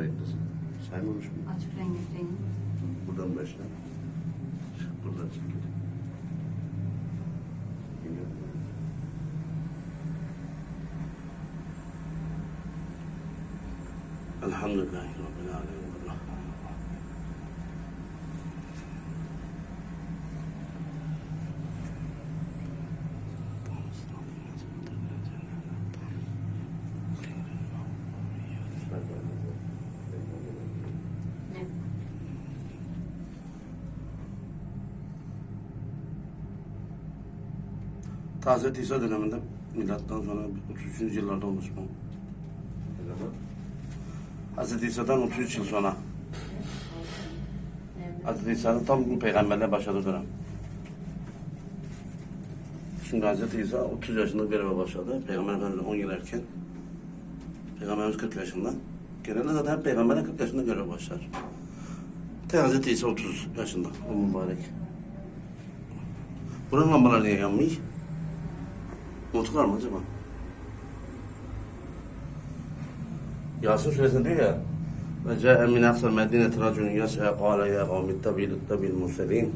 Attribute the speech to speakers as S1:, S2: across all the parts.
S1: sayıklısı. Saymamış mı?
S2: Açık rengi rengi.
S1: Buradan başla. Buradan çekil. Elhamdülillahi Rabbil Alemin.
S3: Hazreti İsa döneminde milattan sonra 33. yıllarda olmuş bu. Hazreti İsa'dan 33 yıl sonra. Hazreti İsa'nın tam bu peygamberle başladığı dönem. Şimdi Hazreti İsa 30 yaşında göreve başladı. Peygamber Efendimiz 10 yıl erken. Peygamberimiz 40 yaşında. Genelde zaten hep peygamberler 40 yaşında göreve başlar. Tek Hazreti İsa 30 yaşında. O mübarek. Buranın lambaları niye yanmıyor? Motor var mı acaba? Yasin suresinde diyor ya ve ca'e min aksal medine racun yas'a kâle ya kavmi tabil tabil murselin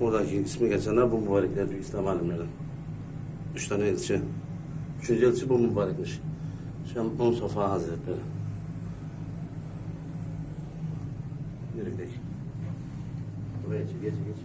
S3: Buradaki ismi geçenler bu mübarekler diyor İslam alimleri. Üç tane elçi. Üçüncü elçi bu mübarekmiş. Şam On Safa Hazretleri. Nereye gidelim?
S1: Buraya çek, geç, geç.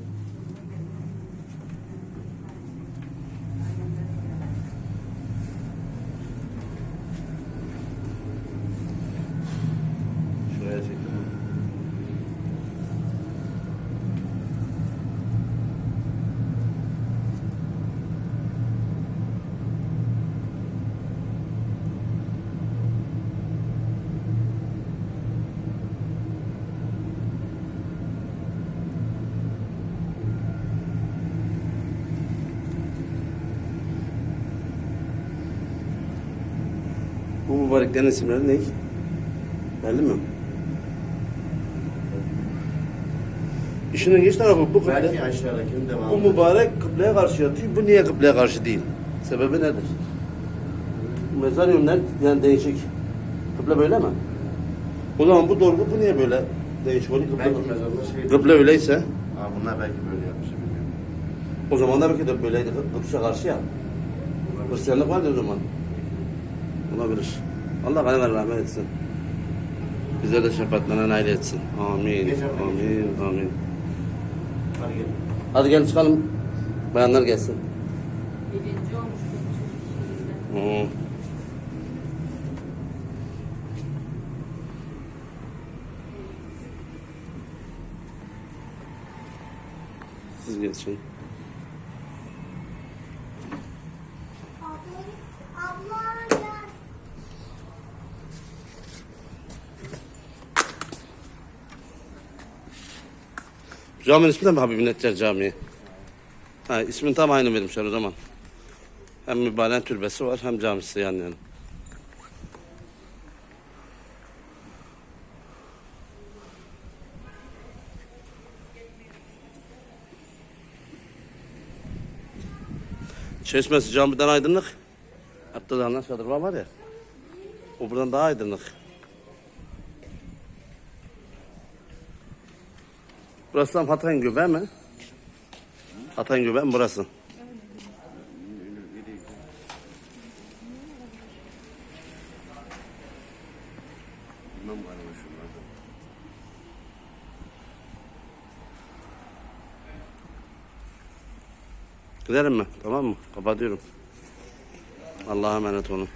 S3: Mübareklerin isimleri ne? Belli mi? İşin ilginç tarafı bu
S1: Belki
S3: kıble,
S1: aşağıdakinin devamı.
S3: bu mübarek kıbleye karşı yatıyor. Bu niye kıbleye karşı değil? Sebebi nedir? Mezar yönler yani değişik. Kıble böyle mi? O zaman bu dolgu bu niye böyle değişik oluyor? Kıble,
S1: Belki şey...
S3: kıble öyleyse
S1: Aa, bunlar belki böyle yapmış
S3: o zaman da belki de böyleydi. Kıbrıs'a karşı ya. Hristiyanlık vardı o zaman. Olabilir. Allah gani rahmet etsin. Bize de şefaatlerine nail etsin. Amin. Amin. Amin.
S1: Hadi gel.
S3: Hadi gel çıkalım. Bayanlar gelsin.
S2: Birinci olmuş.
S3: Hı. Siz geçin. Caminin ismi de mi Habib Netcar Camii? Ha, ismin tam aynı vermişler o zaman. Hem mübalen türbesi var hem camisi yan yana. Çeşmesi camiden aydınlık. Hatta da var ya. O buradan daha aydınlık. Burası tam Hatay'ın göbeği mi? Hatay'ın göbeği mi burası? Gidelim mi? Tamam mı? Kapatıyorum. Allah'a emanet olun.